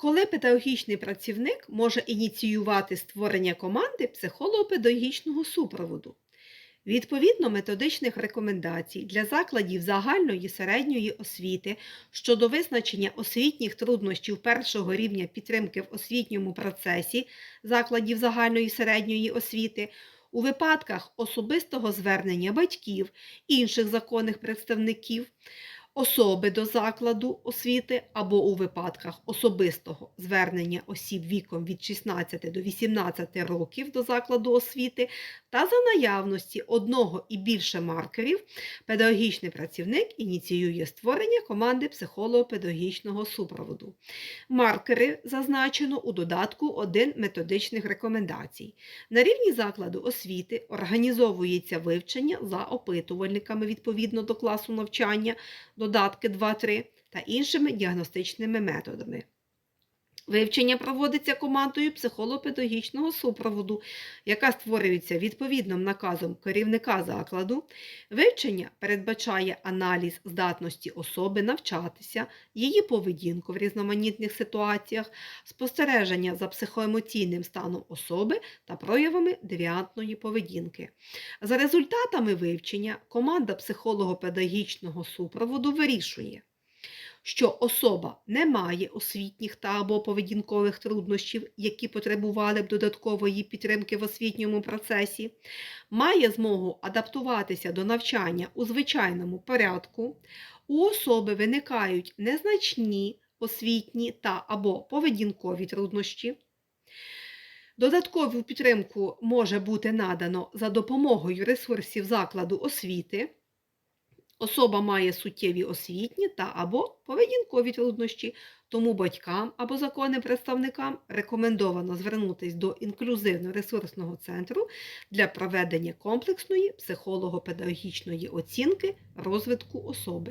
Коли педагогічний працівник може ініціювати створення команди психолого-педагогічного супроводу. Відповідно методичних рекомендацій для закладів загальної середньої освіти щодо визначення освітніх труднощів першого рівня підтримки в освітньому процесі закладів загальної середньої освіти у випадках особистого звернення батьків, інших законних представників, особи до закладу освіти або у випадках особистого звернення осіб віком від 16 до 18 років до закладу освіти та за наявності одного і більше маркерів, педагогічний працівник ініціює створення команди психолого-педагогічного супроводу. Маркери зазначено у додатку 1 методичних рекомендацій. На рівні закладу освіти організовується вивчення за опитувальниками відповідно до класу навчання, додатки 2-3 та іншими діагностичними методами. Вивчення проводиться командою психолого-педагогічного супроводу, яка створюється відповідним наказом керівника закладу. Вивчення передбачає аналіз здатності особи навчатися, її поведінку в різноманітних ситуаціях, спостереження за психоемоційним станом особи та проявами девіантної поведінки. За результатами вивчення команда психолого-педагогічного супроводу вирішує що особа не має освітніх та або поведінкових труднощів, які потребували б додаткової підтримки в освітньому процесі, має змогу адаптуватися до навчання у звичайному порядку, у особи виникають незначні освітні та або поведінкові труднощі. Додаткову підтримку може бути надано за допомогою ресурсів закладу освіти. Особа має суттєві освітні та або поведінкові труднощі, тому батькам або законним представникам рекомендовано звернутися до інклюзивно-ресурсного центру для проведення комплексної психолого-педагогічної оцінки розвитку особи.